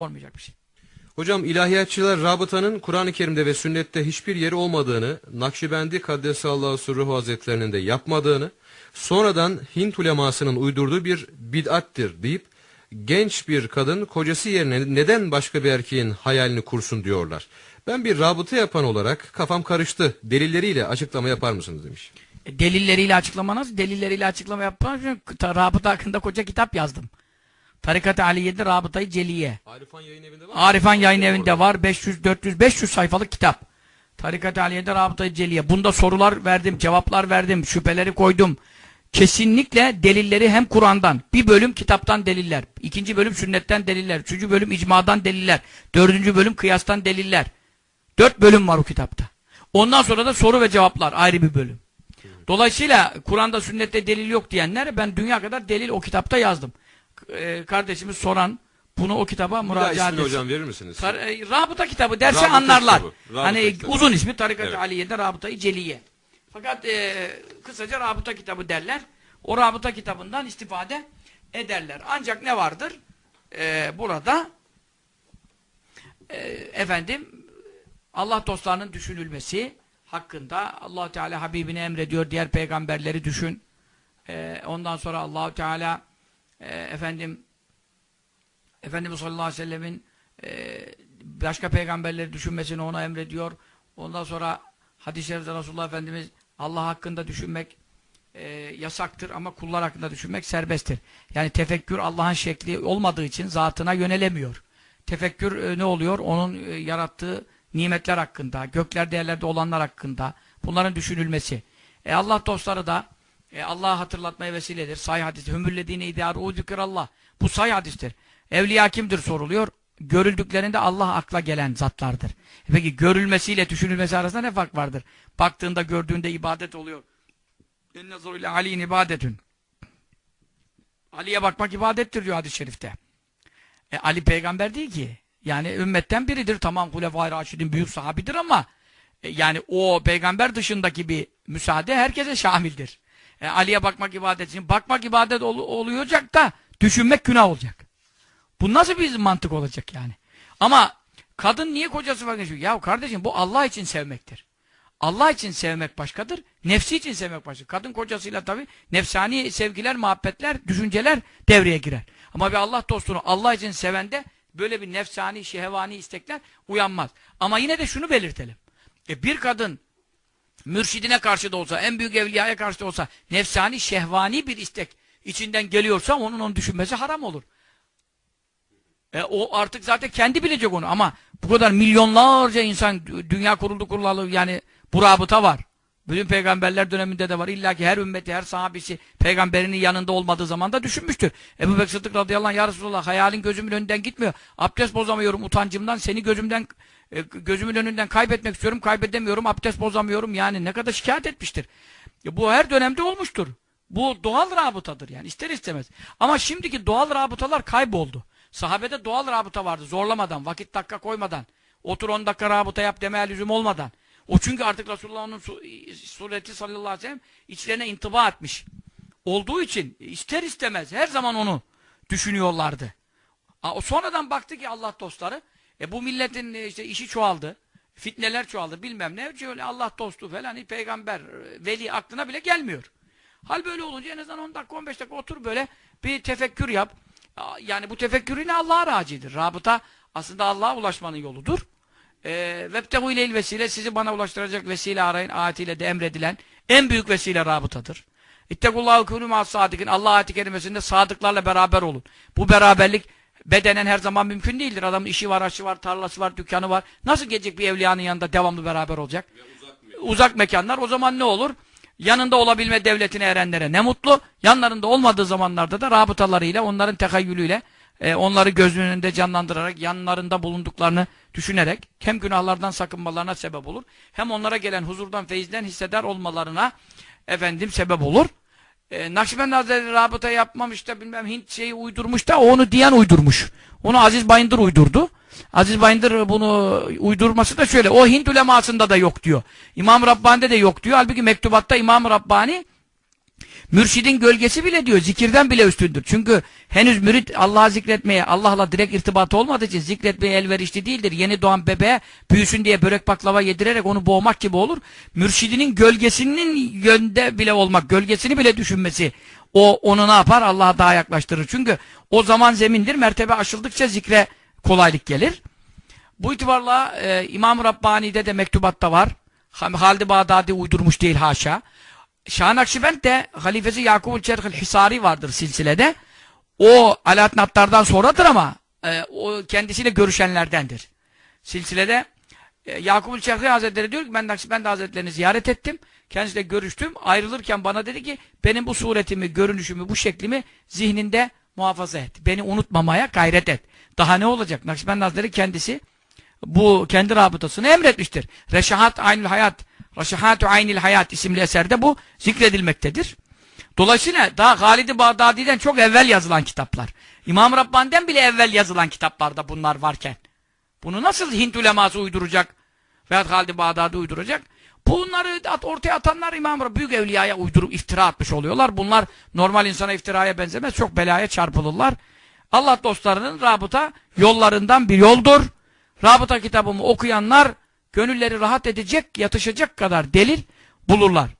olmayacak bir şey. Hocam ilahiyatçılar rabıtanın Kur'an-ı Kerim'de ve sünnette hiçbir yeri olmadığını, Nakşibendi Kaddesallahu Sürruhu Hazretlerinin de yapmadığını, sonradan Hint ulemasının uydurduğu bir bid'attir deyip, genç bir kadın kocası yerine neden başka bir erkeğin hayalini kursun diyorlar. Ben bir rabıta yapan olarak kafam karıştı. Delilleriyle açıklama yapar mısınız demiş. E, delilleriyle açıklama nasıl? Delilleriyle açıklama ta- rabıta hakkında koca kitap yazdım. Tarikat-ı Aliye'de Rabıtayı Celiye. Arifan yayın evinde var Arifan yayın evinde var. 500, 400, 500 sayfalık kitap. Tarikat-ı Aliye'de Rabıtayı Celiye. Bunda sorular verdim, cevaplar verdim, şüpheleri koydum. Kesinlikle delilleri hem Kur'an'dan, bir bölüm kitaptan deliller, ikinci bölüm sünnetten deliller, üçüncü bölüm icmadan deliller, dördüncü bölüm kıyastan deliller. Dört bölüm var o kitapta. Ondan sonra da soru ve cevaplar ayrı bir bölüm. Dolayısıyla Kur'an'da sünnette delil yok diyenler ben dünya kadar delil o kitapta yazdım. Ee, kardeşimiz soran bunu o kitaba müracaat etsin. hocam verir misiniz? Tar e, rabıta kitabı derse Rabıta anlarlar. kitabı, rabıta hani kitabı. uzun ismi Tarikat-ı Evet. Aliye'de Rabıta-i Celiye. Fakat e, kısaca rabıta kitabı derler. O rabıta kitabından istifade ederler. Ancak ne vardır? E, burada e, efendim Allah dostlarının düşünülmesi hakkında allah Teala Habibine emrediyor. Diğer peygamberleri düşün. E, ondan sonra Allahu Teala e, efendim Efendimiz sallallahu aleyhi ve sellemin e, başka peygamberleri düşünmesini ona emrediyor. Ondan sonra hadis-i şerifte Resulullah Efendimiz Allah hakkında düşünmek e, yasaktır ama kullar hakkında düşünmek serbesttir. Yani tefekkür Allah'ın şekli olmadığı için zatına yönelemiyor. Tefekkür e, ne oluyor? Onun e, yarattığı nimetler hakkında, göklerde yerlerde olanlar hakkında bunların düşünülmesi. E, Allah dostları da e, Allah'ı hatırlatmaya vesiledir. Sahih hadis. Hümüllediğine idâru Allah. Bu sahih hadistir. Evliya kimdir soruluyor. Görüldüklerinde Allah akla gelen zatlardır. E Peki görülmesiyle düşünülmesi arasında ne fark vardır? Baktığında gördüğünde ibadet oluyor. اَنَّظُرُ ile aliyin ibadetün. Ali'ye bakmak ibadettir diyor hadis-i şerifte. E, Ali peygamber değil ki. Yani ümmetten biridir. Tamam Hulefai Raşidin büyük sahabidir ama e, yani o peygamber dışındaki bir müsaade herkese şamildir. E, Ali'ye bakmak ibadet için. Bakmak ibadet ol, oluyacak da düşünmek günah olacak. Bu nasıl bir mantık olacak yani? Ama kadın niye kocası var? Ya kardeşim bu Allah için sevmektir. Allah için sevmek başkadır, nefsi için sevmek başkadır. Kadın kocasıyla tabi nefsani sevgiler, muhabbetler, düşünceler devreye girer. Ama bir Allah dostunu Allah için sevende böyle bir nefsani, şehvani istekler uyanmaz. Ama yine de şunu belirtelim. E bir kadın mürşidine karşı da olsa, en büyük evliyaya karşı da olsa nefsani, şehvani bir istek içinden geliyorsa onun onu düşünmesi haram olur. E, o artık zaten kendi bilecek onu ama bu kadar milyonlarca insan dü- dünya kuruldu kurulalı yani bu rabıta var. Bütün peygamberler döneminde de var. İlla ki her ümmeti, her sahabesi peygamberinin yanında olmadığı zaman da düşünmüştür. Ebu Bekir Sıddık radıyallahu anh ya Resulallah hayalin gözümün önünden gitmiyor. Abdest bozamıyorum utancımdan. Seni gözümden e, gözümün önünden kaybetmek istiyorum. Kaybedemiyorum. Abdest bozamıyorum. Yani ne kadar şikayet etmiştir. E, bu her dönemde olmuştur. Bu doğal rabıtadır yani ister istemez. Ama şimdiki doğal rabıtalar kayboldu. Sahabede doğal rabıta vardı zorlamadan, vakit dakika koymadan. Otur 10 dakika rabıta yap demeye lüzum olmadan. O çünkü artık Resulullah'ın su sureti sallallahu aleyhi ve sellem içlerine intiba etmiş. Olduğu için ister istemez her zaman onu düşünüyorlardı. O sonradan baktı ki Allah dostları e bu milletin e, işte işi çoğaldı. Fitneler çoğaldı bilmem ne. Öyle Allah dostu falan hiç peygamber, e, veli aklına bile gelmiyor. Hal böyle olunca en azından 10 dakika 15 dakika otur böyle bir tefekkür yap. Yani bu tefekkür yine Allah'a racidir. Rabıta aslında Allah'a ulaşmanın yoludur. Ee, Vebtehu ile vesile sizi bana ulaştıracak vesile arayın ayetiyle de emredilen en büyük vesile rabıtadır. İttekullahu ma'as sadikin. Allah ayeti kerimesinde sadıklarla beraber olun. Bu beraberlik bedenen her zaman mümkün değildir. Adamın işi var, aşı var, tarlası var, dükkanı var. Nasıl gelecek bir evliyanın yanında devamlı beraber olacak? Uzak mekanlar. O zaman ne olur? Yanında olabilme devletine erenlere ne mutlu. Yanlarında olmadığı zamanlarda da rabıtalarıyla, onların tehayyülüyle, e, onları gözünün önünde canlandırarak, yanlarında bulunduklarını düşünerek hem günahlardan sakınmalarına sebep olur, hem onlara gelen huzurdan, feyizden hisseder olmalarına efendim sebep olur. E, Nakşibendi Hazretleri rabıta yapmamış da bilmem Hint şeyi uydurmuş da onu diyen uydurmuş. Onu Aziz Bayındır uydurdu. Aziz Bayındır bunu uydurması da şöyle. O Hint ulemasında da yok diyor. İmam Rabbani'de de yok diyor. Halbuki mektubatta İmam Rabbani Mürşidin gölgesi bile diyor zikirden bile üstündür. Çünkü henüz mürit Allah'ı zikretmeye, Allah'la direkt irtibatı olmadığı için zikretmeye elverişli değildir. Yeni doğan bebeğe büyüsün diye börek baklava yedirerek onu boğmak gibi olur. Mürşidinin gölgesinin yönde bile olmak, gölgesini bile düşünmesi o onu ne yapar? Allah'a daha yaklaştırır. Çünkü o zaman zemindir. Mertebe aşıldıkça zikre kolaylık gelir. Bu itibarla e, İmam-ı Rabbani'de de mektubatta var. Halid-i Bağdadi uydurmuş değil haşa. Şah Nakşibend de halifesi Yakub-ül Çerhil Hisari vardır silsilede. O Alaaddin Attar'dan sonradır ama e, o kendisiyle görüşenlerdendir. Silsilede e, Yakub-ül Çerhil Hazretleri diyor ki ben Nakşibend Hazretlerini ziyaret ettim. Kendisiyle görüştüm. Ayrılırken bana dedi ki benim bu suretimi, görünüşümü, bu şeklimi zihninde muhafaza et. Beni unutmamaya gayret et. Daha ne olacak? Nakşibend Hazretleri kendisi bu kendi rabıtasını emretmiştir. Reşahat Aynül Hayat, Reşahatü Aynil Hayat isimli eserde bu zikredilmektedir. Dolayısıyla daha Halid-i Bağdadi'den çok evvel yazılan kitaplar. İmam Rabbani'den bile evvel yazılan kitaplarda bunlar varken. Bunu nasıl Hint uleması uyduracak? Veyahut Halid-i Bağdadi uyduracak? Bunları ortaya atanlar İmam Rabbani büyük evliyaya uydurup iftira atmış oluyorlar. Bunlar normal insana iftiraya benzemez. Çok belaya çarpılırlar. Allah dostlarının rabıta yollarından bir yoldur. Rabıta kitabımı okuyanlar gönülleri rahat edecek, yatışacak kadar delil bulurlar.